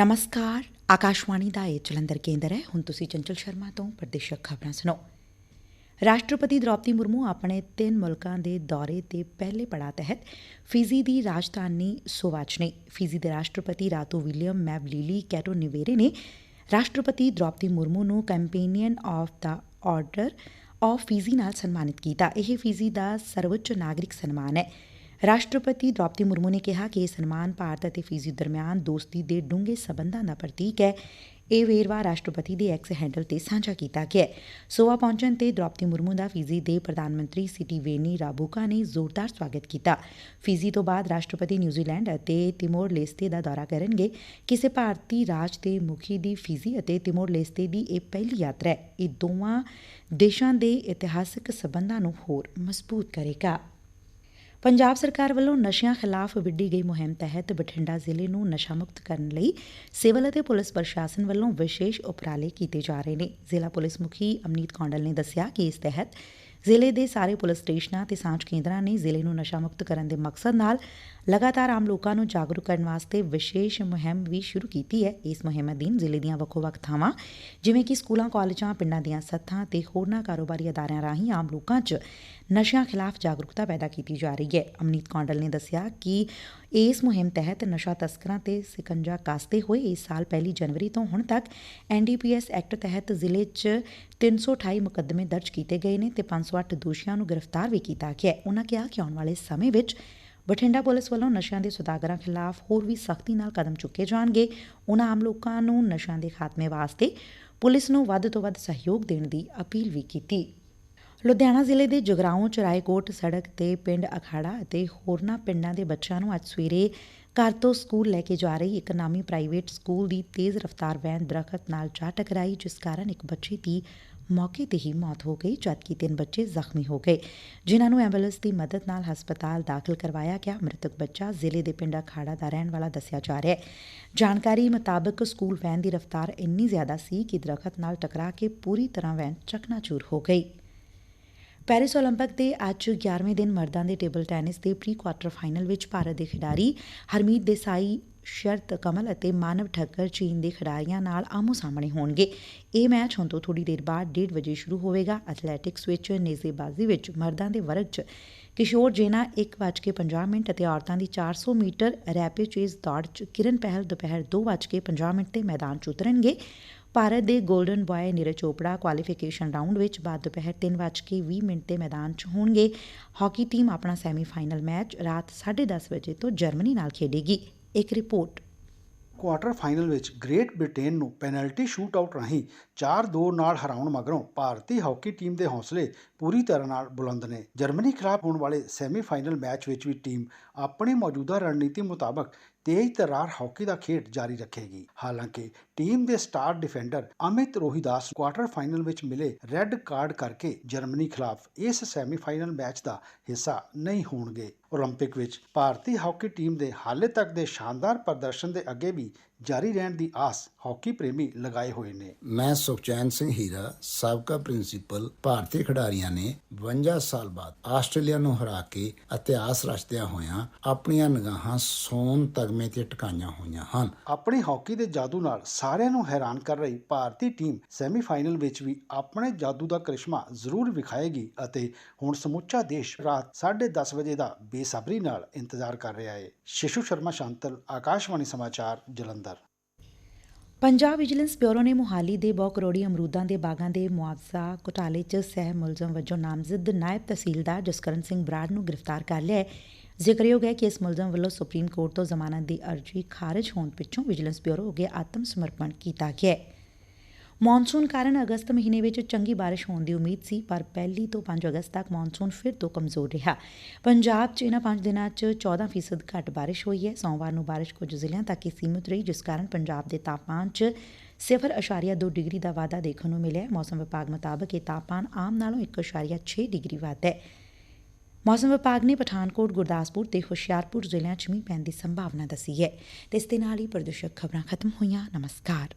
ਨਮਸਕਾਰ ਆਕਾਸ਼ਵਾਣੀ ਦਾ ਇਹ ਜਲੰਧਰ ਕੇਂਦਰ ਹੈ ਹੁਣ ਤੁਸੀਂ ਚੰਚਲ ਸ਼ਰਮਾ ਤੋਂ ਪ੍ਰਦੇਸ਼ਕ ਖਬਰਾਂ ਸੁਣੋ ਰਾਸ਼ਟਰਪਤੀ ਦ੍ਰੌਪਦੀ ਮੁਰਮੂ ਆਪਣੇ ਤਿੰਨ ਮੁਲਕਾਂ ਦੇ ਦੌਰੇ ਦੇ ਪਹਿਲੇ ਪੜਾਅ ਤਹਿਤ ਫਿਜੀ ਦੀ ਰਾਜਧਾਨੀ ਸੋਵਾਚ ਨੇ ਫਿਜੀ ਦੇ ਰਾਸ਼ਟਰਪਤੀ ਰਾਤੂ ਵਿਲੀਅਮ ਮੈਵਲੀਲੀ ਕੈਟੋ ਨਿਵੇਰੇ ਨੇ ਰਾਸ਼ਟਰਪਤੀ ਦ੍ਰੌਪਦੀ ਮੁਰਮੂ ਨੂੰ companion of the order of Fiji ਨਾਲ ਸਨਮਾਨਿਤ ਕੀਤਾ ਇਹ ਫਿਜੀ ਦਾ ਸਰਵਉੱਚ ਨਾਗਰਿਕ ਸਨਮਾਨ ਹੈ ਰਾਸ਼ਟਰਪਤੀ ਦ੍ਰੋਪਦੀ ਮੁਰਮੂ ਨੇ ਕਿਹਾ ਕਿ ਇਹ ਸਨਮਾਨ ਭਾਰਤ ਅਤੇ ਫਿਜੀ ਦਰਮਿਆਨ ਦੋਸਤੀ ਦੇ ਡੂੰਘੇ ਸਬੰਧਾਂ ਦਾ ਪ੍ਰਤੀਕ ਹੈ। ਇਹ ਵੇਰਵਾ ਰਾਸ਼ਟਰਪਤੀ ਦੇ ਐਕਸ ਹੈਂਡਲ ਤੇ ਸਾਂਝਾ ਕੀਤਾ ਗਿਆ ਹੈ। ਸੋਵਾ ਪਹੁੰਚਣ ਤੇ ਦ੍ਰੋਪਦੀ ਮੁਰਮੂ ਦਾ ਫਿਜੀ ਦੇ ਪ੍ਰਧਾਨ ਮੰਤਰੀ ਸਿਟੀ ਵੇਨੀ ਰਾਬੂਕਾ ਨੇ ਜ਼ੋਰਦਾਰ ਸਵਾਗਤ ਕੀਤਾ। ਫਿਜੀ ਤੋਂ ਬਾਅਦ ਰਾਸ਼ਟਰਪਤੀ ਨਿਊਜ਼ੀਲੈਂਡ ਅਤੇ ਤਿਮੋਰ ਲੇਸਤੇ ਦਾ ਦੌਰਾ ਕਰਨਗੇ। ਕਿਸੇ ਭਾਰਤੀ ਰਾਜ ਦੇ ਮੁਖੀ ਦੀ ਫਿਜੀ ਅਤੇ ਤਿਮੋਰ ਲੇਸਤੇ ਦੀ ਇਹ ਪਹਿਲੀ ਯਾਤਰਾ ਹੈ। ਇਹ ਦੋਵਾਂ ਦੇਸ਼ਾਂ ਦੇ ਇਤਿਹਾਸਕ ਸਬੰਧਾਂ ਨੂੰ ਹੋਰ ਮਜ਼ਬੂਤ ਕਰੇਗਾ। ਪੰਜਾਬ ਸਰਕਾਰ ਵੱਲੋਂ ਨਸ਼ਿਆਂ ਖਿਲਾਫ ਵਿੱਢੀ ਗਈ ਮੁਹਿੰਮ ਤਹਿਤ ਬਠਿੰਡਾ ਜ਼ਿਲ੍ਹੇ ਨੂੰ ਨਸ਼ਾ ਮੁਕਤ ਕਰਨ ਲਈ ਸਿਵਲ ਅਤੇ ਪੁਲਿਸ ਪ੍ਰਸ਼ਾਸਨ ਵੱਲੋਂ ਵਿਸ਼ੇਸ਼ ਉਪਰਾਲੇ ਕੀਤੇ ਜਾ ਰਹੇ ਨੇ। ਜ਼ਿਲ੍ਹਾ ਪੁਲਿਸ ਮੁਖੀ ਅਮਨੀਤ ਕੌਂਡਲ ਨੇ ਦੱਸਿਆ ਕਿ ਇਸ ਤਹਿਤ ਜ਼ਿਲ੍ਹੇ ਦੇ ਸਾਰੇ ਪੁਲਿਸ ਸਟੇਸ਼ਨਾਂ ਤੇ ਸਾਂਝ ਕੇਂਦਰਾਂ ਨੇ ਜ਼ਿਲ੍ਹੇ ਨੂੰ ਨਸ਼ਾ ਮੁਕਤ ਕਰਨ ਦੇ ਮਕਸਦ ਨਾਲ ਲਗਾਤਾਰ ਆਮ ਲੋਕਾਂ ਨੂੰ ਜਾਗਰੂਕ ਕਰਨ ਵਾਸਤੇ ਵਿਸ਼ੇਸ਼ ਮੁਹਿੰਮ ਵੀ ਸ਼ੁਰੂ ਕੀਤੀ ਹੈ। ਇਸ ਮੁਹਿੰਮ ਅਧੀਨ ਜ਼ਿਲ੍ਹੇ ਦੀਆਂ ਵੱਖੋ-ਵੱਖ ਥਾਵਾਂ, ਜਿਵੇਂ ਕਿ ਸਕੂਲਾਂ, ਕਾਲਜਾਂ, ਪਿੰਡਾਂ ਦੀਆਂ ਸੱਥਾਂ ਤੇ ਹੋਰਨਾਂ ਕਾਰੋਬਾਰੀ ਅਦਾਰਿਆਂ ਰਾਹੀਂ ਆਮ ਲੋਕਾਂ 'ਚ ਨਸ਼ਿਆਂ ਖਿਲਾਫ ਜਾਗਰੂਕਤਾ ਪੈਦਾ ਕੀਤੀ ਜਾ ਰਹੀ ਹੈ। ਅਮਨੀਤ ਕੌਂਡਲ ਨੇ ਦੱਸਿਆ ਕਿ ਇਸ ਮੁਹਿੰਮ ਤਹਿਤ ਨਸ਼ਾ ਤਸਕਰਾਂ ਤੇ ਸਿਕੰਜਾ ਕਾਸਤੇ ਹੋਏ ਇਸ ਸਾਲ ਪਹਿਲੀ ਜਨਵਰੀ ਤੋਂ ਹੁਣ ਤੱਕ ਐਨਡੀਪੀਐਸ ਐਕਟ ਤਹਿਤ ਜ਼ਿਲ੍ਹੇ 'ਚ 328 ਮੁਕੱਦਮੇ ਦਰਜ ਕੀਤੇ ਗਏ ਨੇ ਤੇ 508 ਦੋਸ਼ੀਆਂ ਨੂੰ ਗ੍ਰਿਫਤਾਰ ਵੀ ਕੀਤਾ ਗਿਆ ਹੈ। ਉਨ੍ਹਾਂ ਕਿਹਾ ਕਿ ਆਉਣ ਵਾਲੇ ਸਮੇਂ ਵਿੱਚ ਬਠਿੰਡਾ ਪੁਲਿਸ ਵੱਲੋਂ ਨਸ਼ਿਆਂ ਦੇ ਸੁਦਾਗਰਾਂ ਖਿਲਾਫ ਹੋਰ ਵੀ ਸਖਤੀ ਨਾਲ ਕਦਮ ਚੁੱਕੇ ਜਾਣਗੇ। ਉਨ੍ਹਾਂ ਆਮ ਲੋਕਾਂ ਨੂੰ ਨਸ਼ਿਆਂ ਦੇ ਖਾਤਮੇ ਵਾਸਤੇ ਪੁਲਿਸ ਨੂੰ ਵੱਧ ਤੋਂ ਵੱਧ ਸਹਿਯੋਗ ਦੇਣ ਦੀ ਅਪੀਲ ਵੀ ਕੀਤੀ। ਲੁਧਿਆਣਾ ਜ਼ਿਲ੍ਹੇ ਦੇ ਜਗਰਾਉਂ ਚਰਾਏਕੋਟ ਸੜਕ ਤੇ ਪਿੰਡ ਅਖਾੜਾ ਅਤੇ ਹੋਰਨਾਂ ਪਿੰਡਾਂ ਦੇ ਬੱਚਿਆਂ ਨੂੰ ਅੱਜ ਸਵੇਰੇ ਘਰ ਤੋਂ ਸਕੂਲ ਲੈ ਕੇ ਜਾ ਰਹੀ ਇੱਕ ਨਾਮੀ ਪ੍ਰਾਈਵੇਟ ਸਕੂਲ ਦੀ ਤੇਜ਼ ਰਫ਼ਤਾਰ ਵੈਨ ਦਰਖਤ ਨਾਲ ਜਾ ਟਕਰਾਈ, ਜਿਸ ਕਾਰਨ ਇੱਕ ਬੱਚੇ ਦੀ ਮੌਕੇ ਤੇ ਹੀ ਮੌਤ ਹੋ ਗਈ ਜਦਕਿ ਤਿੰਨ ਬੱਚੇ ਜ਼ਖਮੀ ਹੋ ਗਏ। ਜਿਨ੍ਹਾਂ ਨੂੰ ਐਂਬੂਲੈਂਸ ਦੀ ਮਦਦ ਨਾਲ ਹਸਪਤਾਲ ਦਾਖਲ ਕਰਵਾਇਆ ਗਿਆ। ਮ੍ਰਿਤਕ ਬੱਚਾ ਜ਼ਿਲ੍ਹੇ ਦੇ ਪਿੰਡ ਅਖਾੜਾ ਦਾ ਰਹਿਣ ਵਾਲਾ ਦੱਸਿਆ ਜਾ ਰਿਹਾ ਹੈ। ਜਾਣਕਾਰੀ ਮੁਤਾਬਕ ਸਕੂਲ ਵੈਨ ਦੀ ਰਫ਼ਤਾਰ ਇੰਨੀ ਜ਼ਿਆਦਾ ਸੀ ਕਿ ਦਰਖਤ ਨਾਲ ਟਕਰਾ ਕੇ ਪੂਰੀ ਤਰ੍ਹਾਂ ਵੈਨ ਚਕਨਾਚੂਰ ਹੋ ਗਈ। ਪੈਰਿਸ ਓਲੰਪਿਕ ਦੇ ਅੱਜ 11ਵੇਂ ਦਿਨ ਮਰਦਾਂ ਦੇ ਟੇਬਲ ਟੈਨਿਸ ਦੇ ਪ੍ਰੀ ਕੁਆਰਟਰ ਫਾਈਨਲ ਵਿੱਚ ਭਾਰਤ ਦੇ ਖਿਡਾਰੀ ਹਰਮੀਤ ਦੇਸਾਈ, ਸ਼ਰਤ ਕਮਲ ਅਤੇ ਮਾਨਵ ਠੱਕਰ ਚੀਨ ਦੇ ਖਿਡਾਰੀਆਂ ਨਾਲ ਆਮੋ ਸਾਹਮਣੇ ਹੋਣਗੇ। ਇਹ ਮੈਚ ਹੁਣ ਤੋਂ ਥੋੜੀ ਦੇਰ ਬਾਅਦ 1:30 ਵਜੇ ਸ਼ੁਰੂ ਹੋਵੇਗਾ। ਐਥਲੈਟਿਕਸ ਵਿੱਚ ਨੇਜ਼ੇਬਾਜ਼ੀ ਵਿੱਚ ਮਰਦਾਂ ਦੇ ਵਰਗ 'ਚ ਕਿਸ਼ੋਰ ਜੇਨਾ 1:50 ਮਿੰਟ ਅਤੇ ਔਰਤਾਂ ਦੀ 400 ਮੀਟਰ ਰੈਪਿਡ ਚੇਸ ਦੌੜ 'ਚ ਕਿਰਨ ਪਹਿਲ ਦੁਪਹਿਰ 2:50 ਮਿੰਟ ਤੇ ਮੈਦਾਨ 'ਚ ਉਤਰਨਗੇ। ਭਾਰਤ ਦੇ golden boy Neeraj Chopra qualification round ਵਿੱਚ ਬਾਅਦ ਦੁਪਹਿਰ 3:20 ਮਿੰਟ ਤੇ ਮੈਦਾਨ 'ਚ ਹੋਣਗੇ। ਹਾਕੀ ਟੀਮ ਆਪਣਾ ਸੈਮੀ ਫਾਈਨਲ ਮੈਚ ਰਾਤ 10:30 ਵਜੇ ਤੋਂ ਜਰਮਨੀ ਨਾਲ ਖੇਡੇਗੀ। ਇੱਕ ਰਿਪੋਰਟ ਕੁਆਟਰ ਫਾਈਨਲ ਵਿੱਚ ਗ੍ਰੇਟ ਬ੍ਰਿਟੇਨ ਨੂੰ ਪੈਨਲਟੀ ਸ਼ੂਟਆਊਟ ਰਾਹੀਂ 4-2 ਨਾਲ ਹਰਾਉਣ ਮਗਰੋਂ ਭਾਰਤੀ ਹਾਕੀ ਟੀਮ ਦੇ ਹੌਸਲੇ ਪੂਰੀ ਤਰ੍ਹਾਂ ਨਾਲ ਬੁਲੰਦ ਨੇ। ਜਰਮਨੀ ਖਿਲਾਫ ਹੋਣ ਵਾਲੇ ਸੈਮੀਫਾਈਨਲ ਮੈਚ ਵਿੱਚ ਵੀ ਟੀਮ ਆਪਣੀ ਮੌਜੂਦਾ ਰਣਨੀਤੀ ਮੁਤਾਬਕ ਤੇਜ਼ ਤਰਾਰ ਹਾਕੀ ਦਾ ਖੇਡ ਜਾਰੀ ਰੱਖੇਗੀ। ਹਾਲਾਂਕਿ ਟੀਮ ਦੇ star defender Amit Rohidas quarter final ਵਿੱਚ ਮਿਲੇ ਰੈੱਡ ਕਾਰਡ ਕਰਕੇ ਜਰਮਨੀ ਖਿਲਾਫ ਇਸ ਸੈਮੀਫਾਈਨਲ ਮੈਚ ਦਾ ਹਿੱਸਾ ਨਹੀਂ ਹੋਣਗੇ। 올림픽 ਵਿੱਚ ਭਾਰਤੀ ਹਾਕੀ ਟੀਮ ਦੇ ਹਾਲੇ ਤੱਕ ਦੇ ਸ਼ਾਨਦਾਰ ਪ੍ਰਦਰਸ਼ਨ ਦੇ ਅੱਗੇ ਵੀ ਜਾਰੀ ਰਹਿਣ ਦੀ ਆਸ ਹਾਕੀ ਪ੍ਰੇਮੀ ਲਗਾਏ ਹੋਏ ਨੇ ਮੈਂ ਸੁਖਚੈਨ ਸਿੰਘ ਹੀਰਾ ਸਾਬਕਾ ਪ੍ਰਿੰਸੀਪਲ ਭਾਰਤੀ ਖਿਡਾਰੀਆਂ ਨੇ 52 ਸਾਲ ਬਾਅਦ ਆਸਟ੍ਰੇਲੀਆ ਨੂੰ ਹਰਾ ਕੇ ਇਤਿਹਾਸ ਰਚਦਿਆਂ ਹੋਇਆਂ ਆਪਣੀਆਂ ਨਿਗਾਹਾਂ ਸੋਨ ਤਗਮੇ ਤੇ ਟਿਕਾਈਆਂ ਹੋਈਆਂ ਹਨ ਆਪਣੀ ਹਾਕੀ ਦੇ ਜਾਦੂ ਨਾਲ ਸਾਰਿਆਂ ਨੂੰ ਹੈਰਾਨ ਕਰ ਰਹੀ ਭਾਰਤੀ ਟੀਮ ਸੈਮੀਫਾਈਨਲ ਵਿੱਚ ਵੀ ਆਪਣੇ ਜਾਦੂ ਦਾ ਕਰਿਸ਼ਮਾ ਜ਼ਰੂਰ ਵਿਖਾਏਗੀ ਅਤੇ ਹੁਣ ਸਮੁੱਚਾ ਦੇਸ਼ ਰਾਤ 10:30 ਵਜੇ ਦਾ ਬੇਸਬਰੀ ਨਾਲ ਇੰਤਜ਼ਾਰ ਕਰ ਰਿਹਾ ਹੈ ਸ਼ਿਸ਼ੂ ਸ਼ਰਮਾ, ਸ਼ਾਂਤਲ, ਆਕਾਸ਼ਵਾਣੀ ਸਮਾਚਾਰ, ਜਲੰਧਰ। ਪੰਜਾਬ ਵਿਜੀਲੈਂਸ ਬਿਊਰੋ ਨੇ ਮੁਹਾਲੀ ਦੇ ਬਹੁ ਕਰੋੜੀ ਅਮਰੂਦਾਂ ਦੇ ਬਾਗਾਂ ਦੇ ਮੁਆਵਜ਼ਾ ਘੁਟਾਲੇ 'ਚ ਸਹਿ ਮੁਲਜ਼ਮ ਵਜੋਂ ਨਾਮਜ਼ਦ ਨਾਇਬ ਤਹਿਸੀਲਦਾਰ ਜਸਕਰਨ ਸਿੰਘ ਬਰਾੜ ਨੂੰ ਗ੍ਰਿਫਤਾਰ ਕਰ ਲਿਆ ਹੈ। ਜ਼ਿਕਰਯੋਗ ਹੈ ਕਿ ਇਸ ਮੁਲਜ਼ਮ ਵੱਲੋਂ ਸੁਪਰੀਮ ਕੋਰਟ ਤੋਂ ਜ਼ਮਾਨਤ ਦੀ ਅਰਜ਼ੀ ਖਾਰਜ ਹੋਣ ਪਿੱਛੋਂ ਵਿਜੀਲੈਂਸ ਬਿਊਰੋ ਅੱਗੇ ਆਤਮ ਸਮਰਪਣ ਕੀਤਾ ਗਿਆ ਹੈ। ਮੌਨਸੂਨ ਕਾਰਨ ਅਗਸਤ ਮਹੀਨੇ ਵਿੱਚ ਚੰਗੀ ਬਾਰਿਸ਼ ਹੋਣ ਦੀ ਉਮੀਦ ਸੀ, ਪਰ ਪਹਿਲੀ ਤੋਂ 5 ਅਗਸਤ ਤੱਕ ਮੌਨਸੂਨ ਫਿਰ ਤੋਂ ਕਮਜ਼ੋਰ ਰਿਹਾ। ਪੰਜਾਬ 'ਚ ਇਹਨਾਂ 5 ਦਿਨਾਂ 'ਚ 14% ਘੱਟ ਬਾਰਿਸ਼ ਹੋਈ ਹੈ। ਸੋਮਵਾਰ ਨੂੰ ਬਾਰਿਸ਼ ਕੁਝ ਜ਼ਿਲ੍ਹਿਆਂ ਤੱਕ ਹੀ ਸੀਮਿਤ ਰਹੀ, ਜਿਸ ਕਾਰਨ ਪੰਜਾਬ ਦੇ ਤਾਪਮਾਨ 'ਚ 0.2 ਡਿਗਰੀ ਦਾ ਵਾਧਾ ਦੇਖਣ ਨੂੰ ਮਿਲਿਆ ਮੌਸਮ ਵਿਭਾਗ ਮੁਤਾਬਕ ਇਹ ਤਾਪਮਾਨ ਆਮ ਨਾਲੋਂ 1.6 ਡਿਗਰੀ ਵੱਧ ਹੈ। ਮੌਸਮ ਵਿਭਾਗ ਨੇ ਪਠਾਨਕੋਟ, ਗੁਰਦਾਸਪੁਰ ਤੇ ਹੁਸ਼ਿਆਰਪੁਰ ਜ਼ਿਲ੍ਹਿਆਂ 'ਚ ਮੀਂਹ ਪੈਣ ਦੀ ਸੰਭਾਵਨਾ ਦੱਸੀ ਹੈ। ਤੇ ਇਸ ਦੇ ਨਾਲ ਹੀ ਪ੍ਰਦੂਸ਼ਕ ਖਬਰਾਂ ਖਤਮ ਹੋਈਆਂ। ਨਮਸਕਾਰ।